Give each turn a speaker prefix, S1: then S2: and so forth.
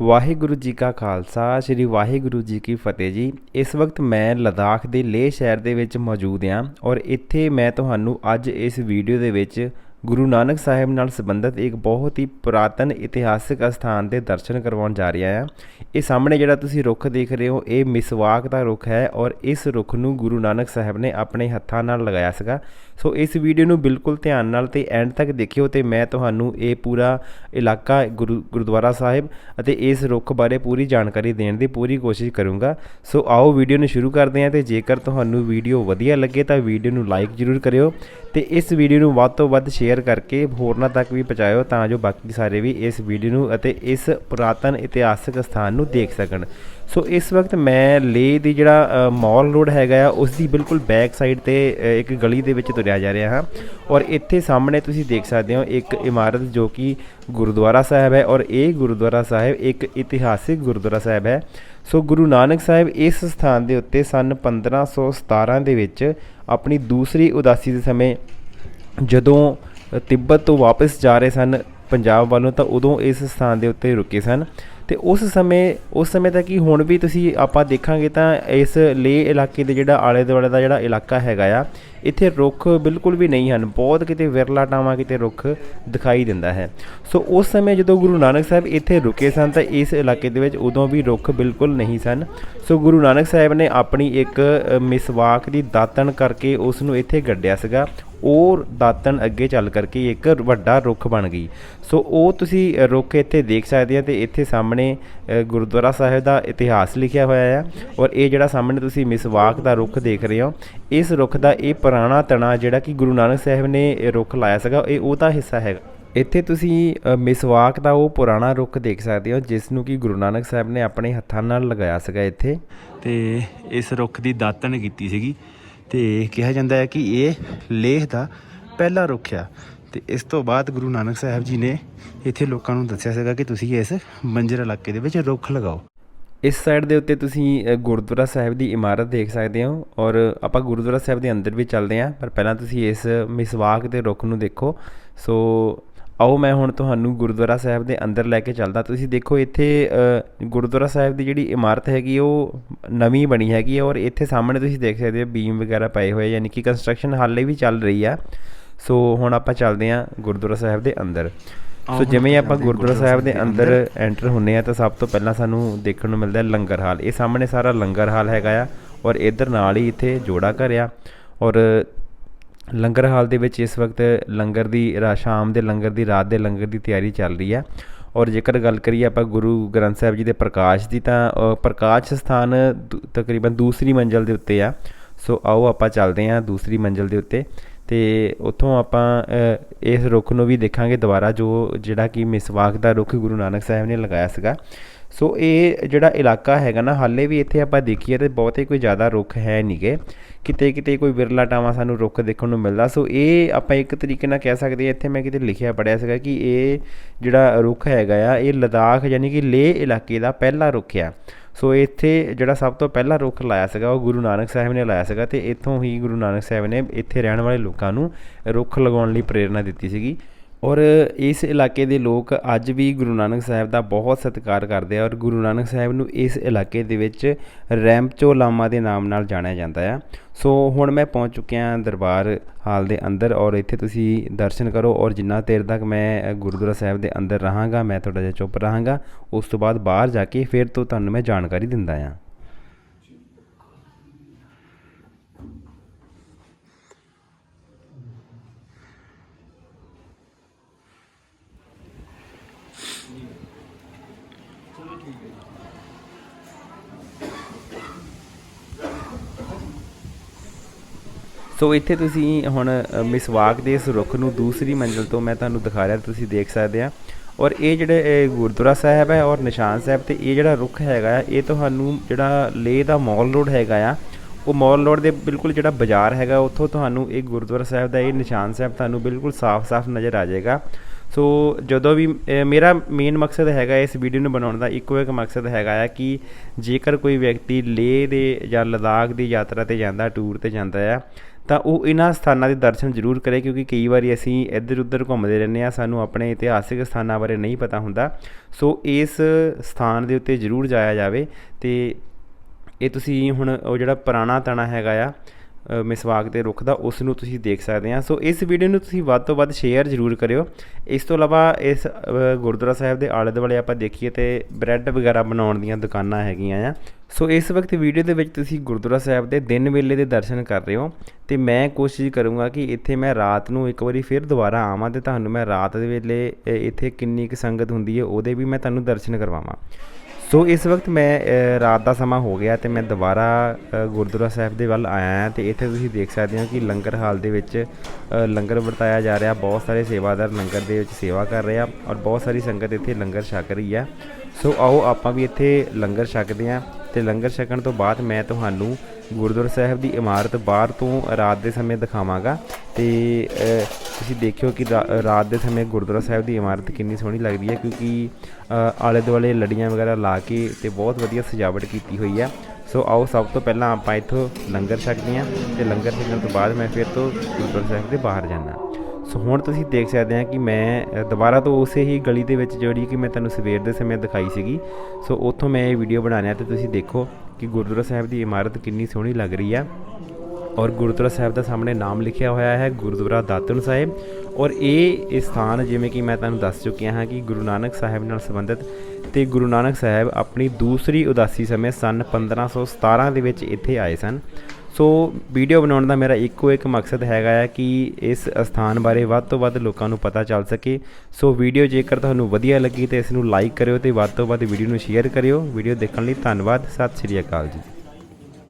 S1: ਵਾਹਿਗੁਰੂ ਜੀ ਕਾ ਖਾਲਸਾ, ਸ੍ਰੀ ਵਾਹਿਗੁਰੂ ਜੀ ਕੀ ਫਤਿਹ ਜੀ। ਇਸ ਵਕਤ ਮੈਂ ਲਦਾਖ ਦੇ ਲੇਹ ਸ਼ਹਿਰ ਦੇ ਵਿੱਚ ਮੌਜੂਦ ਹਾਂ ਔਰ ਇੱਥੇ ਮੈਂ ਤੁਹਾਨੂੰ ਅੱਜ ਇਸ ਵੀਡੀਓ ਦੇ ਵਿੱਚ ਗੁਰੂ ਨਾਨਕ ਸਾਹਿਬ ਨਾਲ ਸੰਬੰਧਿਤ ਇੱਕ ਬਹੁਤ ਹੀ ਪੁਰਾਤਨ ਇਤਿਹਾਸਕ ਅਸਥਾਨ ਦੇ ਦਰਸ਼ਨ ਕਰਵਾਉਣ ਜਾ ਰਿਹਾ ਹਾਂ ਇਹ ਸਾਹਮਣੇ ਜਿਹੜਾ ਤੁਸੀਂ ਰੁੱਖ ਦੇਖ ਰਹੇ ਹੋ, ਇਹ ਮਿਸਵਾਕ ਦਾ ਰੁੱਖ ਹੈ ਔਰ ਇਸ ਰੁੱਖ ਨੂੰ ਗੁਰੂ ਨਾਨਕ ਸਾਹਿਬ ਨੇ ਆਪਣੇ ਹੱਥਾਂ ਨਾਲ ਲਗਾਇਆ ਸੀਗਾ। ਸੋ ਇਸ ਵੀਡੀਓ ਨੂੰ ਬਿਲਕੁਲ ਧਿਆਨ ਨਾਲ ਤੇ ਐਂਡ ਤੱਕ ਦੇਖਿਓ ਤੇ ਮੈਂ ਤੁਹਾਨੂੰ ਇਹ ਪੂਰਾ ਇਲਾਕਾ ਗੁਰੂ, ਗੁਰਦੁਆਰਾ ਸਾਹਿਬ ਅਤੇ ਇਸ ਰੁੱਖ ਬਾਰੇ ਪੂਰੀ ਜਾਣਕਾਰੀ ਦੇਣ ਦੀ ਪੂਰੀ ਕੋਸ਼ਿਸ਼ ਕਰੂੰਗਾ। ਸੋ ਆਓ ਵੀਡੀਓ ਨੂੰ ਸ਼ੁਰੂ ਕਰਦੇ ਹਾਂ ਤੇ ਜੇਕਰ ਤੁਹਾਨੂੰ ਵੀਡੀਓ ਵਧੀਆ ਲੱਗੇ ਤਾਂ ਵੀਡੀਓ ਨੂੰ ਲਾਈਕ ਜ਼ਰੂਰ ਕਰਿਓ ਤੇ ਇਸ ਵੀਡੀਓ ਨੂੰ ਵੱਧ ਤੋਂ ਵੱਧ ਸ਼ੇਅਰ ਕਰਕੇ ਹੋਰਨਾਂ ਤੱਕ ਵੀ ਪਹੁੰਚਾਇਓ ਤਾਂ ਜੋ ਬਾਕੀ ਸਾਰੇ ਵੀ ਇਸ ਵੀਡੀਓ ਨੂੰ ਅਤੇ ਇਸ ਪੁਰਾਤਨ ਇਤਿਹਾਸਕ ਸਥਾਨ ਨੂੰ ਦੇਖ ਸਕਣ। ਸੋ ਇਸ ਵਕਤ ਮੈਂ ਲੇ ਦੀ ਜਿਹੜਾ ਮਾਲ ਰੋਡ ਹੈਗਾ ਆ ਉਸ ਦੀ ਬਿਲਕੁਲ ਬੈਕ ਸਾਈਡ ਤੇ ਇੱਕ ਗਲੀ ਦੇ ਵਿੱਚ ਤੁਰਿਆ ਜਾ ਰਿਹਾ ਹਾਂ। ਔਰ ਇੱਥੇ ਸਾਹਮਣੇ ਤੁਸੀਂ ਦੇਖ ਸਕਦੇ ਹੋ ਇੱਕ ਇਮਾਰਤ ਜੋ ਕਿ ਗੁਰਦੁਆਰਾ ਸਾਹਿਬ ਹੈ ਔਰ ਇਹ ਗੁਰਦੁਆਰਾ ਸਾਹਿਬ ਇੱਕ ਇਤਿਹਾਸਿਕ ਗੁਰਦੁਆਰਾ ਸਾਹਿਬ ਹੈ। ਸੋ ਗੁਰੂ ਨਾਨਕ ਸਾਹਿਬ ਇਸ ਸਥਾਨ ਦੇ ਉੱਤੇ ਸਨ 1517 ਦੇ ਵਿੱਚ ਆਪਣੀ ਦੂਸਰੀ ਉਦਾਸੀ ਦੇ ਸਮੇਂ ਜਦੋਂ ਤਿੱਬਤ ਤੋਂ ਵਾਪਸ ਜਾ ਰਹੇ ਸਨ ਪੰਜਾਬ ਵੱਲੋਂ, ਤਾਂ ਉਦੋਂ ਇਸ ਸਥਾਨ ਦੇ ਉੱਤੇ ਰੁਕੇ ਸਨ। ਤੇ ਉਸ ਸਮੇਂ ਉਸ ਸਮੇਂ ਤੱਕ ਹੀ ਹੁਣ ਵੀ ਤੁਸੀਂ ਆਪਾਂ ਦੇਖਾਂਗੇ ਤਾਂ ਇਸ ਲੇਹ ਇਲਾਕੇ ਦੇ ਜਿਹੜਾ ਆਲੇ ਦੁਆਲੇ ਦਾ ਜਿਹੜਾ ਇਲਾਕਾ ਹੈਗਾ ਆ, ਇੱਥੇ ਰੁੱਖ ਬਿਲਕੁਲ ਵੀ ਨਹੀਂ ਹਨ। ਬਹੁਤ ਕਿਤੇ ਵਿਰਲਾ ਟਾਵਾਂ, ਕਿਤੇ ਰੁੱਖ ਦਿਖਾਈ ਦਿੰਦਾ ਹੈ। ਸੋ ਉਸ ਸਮੇਂ ਜਦੋਂ ਗੁਰੂ ਨਾਨਕ ਸਾਹਿਬ ਇੱਥੇ ਰੁਕੇ ਸਨ, ਤਾਂ ਇਸ ਇਲਾਕੇ ਦੇ ਵਿੱਚ ਉਦੋਂ ਵੀ ਰੁੱਖ ਬਿਲਕੁਲ ਨਹੀਂ ਸਨ। ਸੋ ਗੁਰੂ ਨਾਨਕ ਸਾਹਿਬ ਨੇ ਆਪਣੀ ਇੱਕ ਮਿਸਵਾਕ ਦੀ ਦਾਤਣ ਕਰਕੇ ਉਸ ਨੂੰ ਇੱਥੇ ਗੱਡਿਆ ਸੀਗਾ। ਉਹ ਦਾਤਣ ਅੱਗੇ ਚੱਲ ਕਰਕੇ ਇੱਕ ਵੱਡਾ ਰੁੱਖ ਬਣ ਗਈ। ਸੋ ਉਹ ਤੁਸੀਂ ਰੁੱਖ ਇੱਥੇ ਦੇਖ ਸਕਦੇ ਆ ਤੇ ਇੱਥੇ ਸਾਹਮਣੇ ਗੁਰਦੁਆਰਾ ਸਾਹਿਬ ਦਾ ਇਤਿਹਾਸ ਲਿਖਿਆ ਹੋਇਆ ਆ ਔਰ ਇਹ ਜਿਹੜਾ ਸਾਹਮਣੇ ਤੁਸੀਂ ਮਿਸਵਾਕ ਦਾ ਰੁੱਖ ਦੇਖ ਰਹੇ ਹੋ, ਇਸ ਰੁੱਖ ਦਾ ਇਹ ਪੁਰਾਣਾ ਤਣਾ ਜਿਹੜਾ ਕਿ ਗੁਰੂ ਨਾਨਕ ਸਾਹਿਬ ਨੇ ਰੁੱਖ ਲਾਇਆ ਸੀਗਾ, ਇਹ ਉਹਦਾ ਹਿੱਸਾ ਹੈਗਾ। ਇੱਥੇ ਤੁਸੀਂ ਮਿਸਵਾਕ ਦਾ ਉਹ ਪੁਰਾਣਾ ਰੁੱਖ ਦੇਖ ਸਕਦੇ ਹੋ, ਜਿਸ ਨੂੰ ਕਿ ਗੁਰੂ ਨਾਨਕ ਸਾਹਿਬ ਨੇ ਆਪਣੇ ਹੱਥਾਂ ਨਾਲ ਲਗਾਇਆ ਸੀਗਾ ਇੱਥੇ।
S2: ਤੇ ਇਸ ਰੁੱਖ ਦੀ ਦਾਤਣ ਕੀਤੀ ਸੀਗੀ। ਤੇ ਕਿਹਾ ਜਾਂਦਾ ਹੈ ਕਿ ਇਹ ਲੇਹ ਦਾ ਪਹਿਲਾ ਰੁੱਖ ਆ। ਤੇ ਇਸ ਤੋਂ ਬਾਅਦ ਗੁਰੂ ਨਾਨਕ ਸਾਹਿਬ ਜੀ ਨੇ ਇੱਥੇ ਲੋਕਾਂ ਨੂੰ ਦੱਸਿਆ ਸੀਗਾ ਕਿ ਤੁਸੀਂ ਇਸ ਮੰਜਰ ਇਲਾਕੇ ਦੇ ਵਿੱਚ ਰੁੱਖ ਲਗਾਓ।
S1: ਇਸ ਸਾਈਡ ਦੇ ਉੱਤੇ ਤੁਸੀਂ ਗੁਰਦੁਆਰਾ ਸਾਹਿਬ ਦੀ ਇਮਾਰਤ ਦੇਖ ਸਕਦੇ ਹੋ ਔਰ ਆਪਾਂ ਗੁਰਦੁਆਰਾ ਸਾਹਿਬ ਦੇ ਅੰਦਰ ਵੀ ਚੱਲਦੇ ਹਾਂ, ਪਰ ਪਹਿਲਾਂ ਤੁਸੀਂ ਇਸ ਮਿਸਵਾਕ ਦੇ ਰੁੱਖ ਨੂੰ ਦੇਖੋ। ਸੋ ਆਓ ਮੈਂ ਹੁਣ ਤੁਹਾਨੂੰ ਗੁਰਦੁਆਰਾ ਸਾਹਿਬ ਦੇ ਅੰਦਰ ਲੈ ਕੇ ਚੱਲਦਾ। ਤੁਸੀਂ ਦੇਖੋ ਇੱਥੇ ਗੁਰਦੁਆਰਾ ਸਾਹਿਬ ਦੀ ਜਿਹੜੀ ਇਮਾਰਤ ਹੈਗੀ ਉਹ ਨਵੀਂ ਬਣੀ ਹੈਗੀ ਔਰ ਇੱਥੇ ਸਾਹਮਣੇ ਤੁਸੀਂ ਦੇਖ ਸਕਦੇ ਹੋ ਬੀਮ ਵਗੈਰਾ ਪਏ ਹੋਏ ਯਾਨੀ ਕਿ ਕੰਸਟਰਕਸ਼ਨ ਹਾਲੇ ਵੀ ਚੱਲ ਰਹੀ ਆ। ਸੋ ਹੁਣ ਆਪਾਂ ਚੱਲਦੇ ਹਾਂ ਗੁਰਦੁਆਰਾ ਸਾਹਿਬ ਦੇ ਅੰਦਰ। ਸੋ ਜਿਵੇਂ
S2: ਆਪਾਂ
S1: ਗੁਰਦੁਆਰਾ ਸਾਹਿਬ ਦੇ ਅੰਦਰ ਐਂਟਰ ਹੁੰਨੇ ਆ ਤਾਂ ਸਭ ਤੋਂ ਪਹਿਲਾਂ ਸਾਨੂੰ ਦੇਖਣ ਨੂੰ ਮਿਲਦਾ ਹੈ ਲੰਗਰ ਹਾਲ। ਇਹ ਸਾਹਮਣੇ ਸਾਰਾ ਲੰਗਰ ਹਾਲ ਹੈਗਾ ਆ ਔਰ ਇਧਰ ਨਾਲ ਹੀ ਇੱਥੇ ਜੋੜਾ ਘਰ ਆ ਔਰ ਲੰਗਰ ਹਾਲ ਦੇ ਵਿੱਚ ਇਸ ਵਕਤ ਲੰਗਰ ਦੀ ਰਾ- ਸ਼ਾਮ ਦੇ ਲੰਗਰ ਦੀ, ਰਾਤ ਦੇ ਲੰਗਰ ਦੀ ਤਿਆਰੀ ਚੱਲ ਰਹੀ ਆ ਔਰ ਜੇਕਰ ਗੱਲ ਕਰੀਏ ਆਪਾਂ ਗੁਰੂ ਗ੍ਰੰਥ ਸਾਹਿਬ ਜੀ ਦੇ ਪ੍ਰਕਾਸ਼ ਦੀ ਤਾਂ ਪ੍ਰਕਾਸ਼ ਸਥਾਨ ਦੂ- ਤਕਰੀਬਨ ਦੂਸਰੀ ਮੰਜ਼ਲ ਦੇ ਉੱਤੇ ਆ। ਸੋ ਆਓ ਆਪਾਂ ਚੱਲਦੇ ਹਾਂ ਦੂਸਰੀ ਮੰਜ਼ਲ ਦੇ ਉੱਤੇ। ਤੇ ਉੱਥੋਂ ਆਪਾਂ ਇਸ ਰੁੱਖ ਨੂੰ ਵੀ ਦੇਖਾਂਗੇ ਦੁਬਾਰਾ, ਜੋ ਜਿਹੜਾ ਕਿ ਮਿਸਵਾਕ ਦਾ ਰੁੱਖ ਗੁਰੂ ਨਾਨਕ ਸਾਹਿਬ ਨੇ ਲਗਾਇਆ ਸੀਗਾ। ਸੋ ਇਹ ਜਿਹੜਾ ਇਲਾਕਾ ਹੈਗਾ ਨਾ, ਹਾਲੇ ਵੀ ਇੱਥੇ ਆਪਾਂ ਦੇਖੀਏ ਤੇ ਬਹੁਤੇ ਕੋਈ ਜ਼ਿਆਦਾ ਰੁੱਖ ਹੈ ਨਹੀਂਗੇ ਕਿਤੇ ਕਿਤੇ ਕੋਈ ਵਿਰਲਾ ਟਾਵਾਂ ਸਾਨੂੰ ਰੁੱਖ ਦੇਖਣ ਨੂੰ ਮਿਲਦਾ। ਸੋ ਇਹ ਆਪਾਂ ਇੱਕ ਤਰੀਕੇ ਨਾਲ ਕਹਿ ਸਕਦੇ ਹਾਂ, ਇੱਥੇ ਮੈਂ ਕਿਤੇ ਲਿਖਿਆ ਪੜਿਆ ਸੀਗਾ ਕਿ ਇਹ ਜਿਹੜਾ ਰੁੱਖ ਹੈਗਾ ਆ, ਇਹ ਲਦਾਖ ਯਾਨੀ ਕਿ ਲੇਹ ਇਲਾਕੇ ਦਾ ਪਹਿਲਾ ਰੁੱਖ ਆ। ਸੋ ਇੱਥੇ ਜਿਹੜਾ ਸਭ ਤੋਂ ਪਹਿਲਾ ਰੁੱਖ ਲਾਇਆ ਸੀਗਾ, ਉਹ ਗੁਰੂ ਨਾਨਕ ਸਾਹਿਬ ਨੇ ਲਾਇਆ ਸੀਗਾ ਤੇ ਇੱਥੋਂ ਹੀ ਗੁਰੂ ਨਾਨਕ ਸਾਹਿਬ ਨੇ ਇੱਥੇ ਰਹਿਣ ਵਾਲੇ ਲੋਕਾਂ ਨੂੰ ਰੁੱਖ ਲਗਾਉਣ ਲਈ ਪ੍ਰੇਰਣਾ ਦਿੱਤੀ ਸੀਗੀ। ਔਰ ਇਸ ਇਲਾਕੇ ਦੇ ਲੋਕ ਅੱਜ ਵੀ ਗੁਰੂ ਨਾਨਕ ਸਾਹਿਬ ਦਾ ਬਹੁਤ ਸਤਿਕਾਰ ਕਰਦੇ ਆ ਔਰ ਗੁਰੂ ਨਾਨਕ ਸਾਹਿਬ ਨੂੰ ਇਸ ਇਲਾਕੇ ਦੇ ਵਿੱਚ ਰੈਂਪਚੋ ਲਾਮਾ ਦੇ ਨਾਮ ਨਾਲ ਜਾਣਿਆ ਜਾਂਦਾ ਆ। ਸੋ ਹੁਣ ਮੈਂ ਪਹੁੰਚ ਚੁੱਕਿਆ ਦਰਬਾਰ ਹਾਲ ਦੇ ਅੰਦਰ ਔਰ ਇੱਥੇ ਤੁਸੀਂ ਦਰਸ਼ਨ ਕਰੋ ਔਰ ਜਿੰਨਾ ਦੇਰ ਤੱਕ ਮੈਂ ਗੁਰਦੁਆਰਾ ਸਾਹਿਬ ਦੇ ਅੰਦਰ ਰਹਾਂਗਾ, ਮੈਂ ਥੋੜਾ ਜਿਹਾ ਚੁੱਪ ਰਹਾਂਗਾ, ਉਸ ਤੋਂ ਬਾਅਦ ਬਾਹਰ ਜਾ ਕੇ ਫਿਰ ਤੋਂ ਤੁਹਾਨੂੰ ਮੈਂ ਜਾਣਕਾਰੀ ਦਿੰਦਾ ਆ। ਸੋ ਇੱਥੇ ਤੁਸੀਂ ਹੁਣ ਅ, ਮਿਸਵਾਕ ਦੇ ਇਸ ਰੁੱਖ ਨੂੰ ਦੂਸਰੀ ਮੰਜ਼ਲ ਤੋਂ ਮੈਂ ਤੁਹਾਨੂੰ ਦਿਖਾ ਰਿਹਾ ਤੁਸੀਂ ਦੇਖ ਸਕਦੇ ਆ। ਔਰ ਇਹ ਜਿਹੜੇ ਗੁਰਦੁਆਰਾ ਸਾਹਿਬ ਹੈ ਔਰ ਨਿਸ਼ਾਨ ਸਾਹਿਬ ਤੇ ਇਹ ਜਿਹੜਾ ਰੁੱਖ ਹੈਗਾ ਆ ਇਹ ਤੁਹਾਨੂੰ ਜਿਹੜਾ ਲੇਹ ਦਾ ਮੌਲ ਰੋਡ ਹੈਗਾ ਆ ਉਹ ਮੌਲ ਰੋਡ ਦੇ ਬਿਲਕੁਲ ਜਿਹੜਾ ਬਾਜ਼ਾਰ ਹੈਗਾ ਉੱਥੋਂ ਤੁਹਾਨੂੰ ਇਹ ਗੁਰਦੁਆਰਾ ਸਾਹਿਬ ਦਾ ਇਹ ਨਿਸ਼ਾਨ ਸਾਹਿਬ ਤੁਹਾਨੂੰ ਬਿਲਕੁਲ ਸਾਫ਼-ਸਾਫ਼ ਨਜ਼ਰ ਆ ਜਾਏਗਾ। ਸੋ ਜਦੋਂ ਵੀ ਮੇਰਾ ਮੇਨ ਮਕਸਦ ਹੈਗਾ ਇਸ ਵੀਡੀਓ ਨੂੰ ਬਣਾਉਣ ਦਾ ਇੱਕੋ ਇੱਕ ਮਕਸਦ ਹੈਗਾ ਆ ਕਿ ਜੇਕਰ ਕੋਈ ਵਿਅਕਤੀ ਲੇਹ ਦੇ ਜਾਂ ਲਦਾਖ ਦੀ ਯਾਤਰਾ ਤੇ ਜਾਂਦਾ ਟੂਰ ਤੇ ਜਾਂਦਾ ਆ ਤਾਂ ਉਹ ਇਹਨਾਂ ਸਥਾਨਾਂ ਦੇ ਦਰਸ਼ਨ ਜ਼ਰੂਰ ਕਰੇ, ਕਿਉਂਕਿ ਕਈ ਵਾਰੀ ਅਸੀਂ ਇੱਧਰ ਉੱਧਰ ਘੁੰਮਦੇ ਰਹਿੰਦੇ ਆ ਸਾਨੂੰ ਆਪਣੇ ਇਤਿਹਾਸਿਕ ਸਥਾਨਾਂ ਬਾਰੇ ਨਹੀਂ ਪਤਾ ਹੁੰਦਾ। ਸੋ ਇਸ ਸਥਾਨ ਦੇ ਉੱਤੇ ਜ਼ਰੂਰ ਜਾਇਆ ਜਾਵੇ ਤੇ ਇਹ ਤੁਸੀਂ ਹੁਣ ਉਹ ਜਿਹੜਾ ਪੁਰਾਣਾ ਤਣਾ ਹੈਗਾ ਆ ਮਿਸਵਾਕ ਦੇ ਰੁੱਖ ਦਾ ਉਸ ਨੂੰ ਤੁਸੀਂ ਦੇਖ ਸਕਦੇ ਆ ਸੋ ਇਸ ਵੀਡੀਓ ਨੂੰ ਤੁਸੀਂ ਵੱਧ ਤੋਂ ਵੱਧ ਸ਼ੇਅਰ ਜ਼ਰੂਰ ਕਰਿਓ। ਇਸ ਤੋਂ ਇਲਾਵਾ ਇਸ ਗੁਰਦੁਆਰਾ ਸਾਹਿਬ ਦੇ ਆਲੇ ਦੁਆਲੇ ਆਪਾਂ ਦੇਖੀਏ ਤੇ ਬ੍ਰੈਡ ਵਗੈਰਾ ਬਣਾਉਣ ਦੀਆਂ ਦੁਕਾਨਾਂ ਹੈਗੀਆਂ ਆ। ਸੋ ਇਸ ਵਕਤ ਵੀਡੀਓ ਦੇ ਵਿੱਚ ਤੁਸੀਂ ਗੁਰਦੁਆਰਾ ਸਾਹਿਬ ਦੇ ਦਿਨ ਵੇਲੇ ਦੇ ਦਰਸ਼ਨ ਕਰ ਰਹੇ ਹੋ ਤੇ ਮੈਂ ਕੋਸ਼ਿਸ਼ ਕਰੂੰਗਾ ਕਿ ਇੱਥੇ ਮੈਂ ਰਾਤ ਨੂੰ ਇੱਕ ਵਾਰੀ ਫਿਰ ਦੁਬਾਰਾ ਆਵਾਂ ਤੇ ਤੁਹਾਨੂੰ ਮੈਂ ਰਾਤ ਦੇ ਵੇਲੇ ਇੱਥੇ ਕਿੰਨੀ ਕੁ ਸੰਗਤ ਹੁੰਦੀ ਹੈ ਉਹਦੇ ਵੀ ਮੈਂ ਤੁਹਾਨੂੰ ਦਰਸ਼ਨ ਕਰਵਾਵਾਂ। ਸੋ ਇਸ ਵਕਤ ਮੈਂ ਰਾਤ ਦਾ ਸਮਾਂ ਹੋ ਗਿਆ ਤੇ ਮੈਂ ਦੁਬਾਰਾ ਗੁਰਦੁਆਰਾ ਸਾਹਿਬ ਦੇ ਵੱਲ ਆਇਆ ਹਾਂ ਤੇ ਇੱਥੇ ਤੁਸੀਂ ਦੇਖ ਸਕਦੇ ਹੋ ਕਿ ਲੰਗਰ ਹਾਲ ਦੇ ਵਿੱਚ ਲੰਗਰ ਵਰਤਾਇਆ ਜਾ ਰਿਹਾ, ਬਹੁਤ ਸਾਰੇ ਸੇਵਾਦਾਰ ਲੰਗਰ ਦੇ ਵਿੱਚ ਸੇਵਾ ਕਰ ਰਹੇ ਆ ਔਰ ਬਹੁਤ ਸਾਰੀ ਸੰਗਤ ਇੱਥੇ ਲੰਗਰ ਛਕ ਰਹੀ ਆ। ਸੋ ਆਓ ਆਪਾਂ ਵੀ ਇੱਥੇ ਲੰਗਰ ਛਕਦੇ ਹਾਂ। ਤੇ ਲੰਗਰ ਛਕਣ ਤੋਂ ਬਾਅਦ ਮੈਂ ਤੁਹਾਨੂੰ ਗੁਰਦੁਆਰਾ ਸਾਹਿਬ ਦੀ ਇਮਾਰਤ ਬਾਹਰ ਤੋਂ ਰਾਤ ਦੇ ਸਮੇਂ ਦਿਖਾਵਾਂਗਾ ਤੇ ਤੁਸੀਂ ਦੇਖਿਓ ਕਿ ਰਾਤ ਦੇ ਸਮੇਂ ਗੁਰਦੁਆਰਾ ਸਾਹਿਬ ਦੀ ਇਮਾਰਤ ਕਿੰਨੀ ਸੋਹਣੀ ਲੱਗਦੀ ਹੈ ਕਿਉਂਕਿ ਆਲੇ ਦੁਆਲੇ ਲੜੀਆਂ ਵਗੈਰਾ ਲਾ ਕੇ ਤੇ ਬਹੁਤ ਵਧੀਆ ਸਜਾਵਟ ਕੀਤੀ ਹੋਈ ਹੈ। ਸੋ ਆਓ ਸਭ ਤੋਂ ਪਹਿਲਾਂ ਆਪਾਂ ਇੱਥੋਂ ਲੰਗਰ ਛਕਦੇ ਹਾਂ ਤੇ ਲੰਗਰ ਛਕਣ ਤੋਂ ਬਾਅਦ ਮੈਂ ਫਿਰ ਤੋਂ ਗੁਰਦੁਆਰਾ ਸਾਹਿਬ ਦੇ ਬਾਹਰ ਜਾਣਾ ਸੋ ਹੁਣ ਤੁਸੀਂ ਦੇਖ ਸਕਦੇ ਆ ਕਿ ਮੈਂ ਦੁਬਾਰਾ ਤੋਂ ਉਸੇ ਹੀ ਗਲੀ ਦੇ ਵਿੱਚ ਜਿਹੜੀ ਕਿ ਮੈਂ ਤੁਹਾਨੂੰ ਸਵੇਰ ਦੇ ਸਮੇਂ ਦਿਖਾਈ ਸੀਗੀ। ਸੋ ਉੱਥੋਂ ਮੈਂ ਇਹ ਵੀਡੀਓ ਬਣਾ ਰਿਹਾ ਤੇ ਤੁਸੀਂ ਦੇਖੋ ਕਿ ਗੁਰਦੁਆਰਾ ਸਾਹਿਬ ਦੀ ਇਮਾਰਤ ਕਿੰਨੀ ਸੋਹਣੀ ਲੱਗ ਰਹੀ ਆ। ਔਰ ਗੁਰਦੁਆਰਾ ਸਾਹਿਬ ਦਾ ਸਾਹਮਣੇ ਨਾਮ ਲਿਖਿਆ ਹੋਇਆ ਹੈ ਗੁਰਦੁਆਰਾ ਦਾਤਨ ਸਾਹਿਬ। ਔਰ ਇਹ ਇਹ ਸਥਾਨ ਜਿਵੇਂ ਕਿ ਮੈਂ ਤੁਹਾਨੂੰ ਦੱਸ ਚੁੱਕਿਆ ਹਾਂ ਕਿ ਗੁਰੂ ਨਾਨਕ ਸਾਹਿਬ ਨਾਲ ਸੰਬੰਧਿਤ ਤੇ ਗੁਰੂ ਨਾਨਕ ਸਾਹਿਬ ਆਪਣੀ ਦੂਸਰੀ ਉਦਾਸੀ ਸਮੇਂ ਸਨ 1517 ਦੇ ਵਿੱਚ ਇੱਥੇ ਆਏ ਸਨ। ਸੋ ਵੀਡੀਓ ਬਣਾਉਣ ਦਾ ਮੇਰਾ ਇੱਕੋ ਇੱਕ ਮਕਸਦ ਹੈਗਾ ਹੈ ਕਿ ਇਸ ਸਥਾਨ ਬਾਰੇ ਵੱਧ ਤੋਂ ਵੱਧ ਲੋਕਾਂ ਨੂੰ ਪਤਾ ਚੱਲ ਸਕੇ। ਸੋ ਵੀਡੀਓ ਜੇਕਰ ਤੁਹਾਨੂੰ ਵਧੀਆ ਲੱਗੀ ਤੇ ਇਸ ਨੂੰ ਲਾਈਕ ਕਰਿਓ ਤੇ ਵੱਧ ਤੋਂ ਵੱਧ ਵੀਡੀਓ ਨੂੰ ਸ਼ੇਅਰ ਕਰਿਓ। ਵੀਡੀਓ ਦੇਖਣ ਲਈ ਧੰਨਵਾਦ। ਸਤਿ ਸ਼੍ਰੀ ਅਕਾਲ ਜੀ।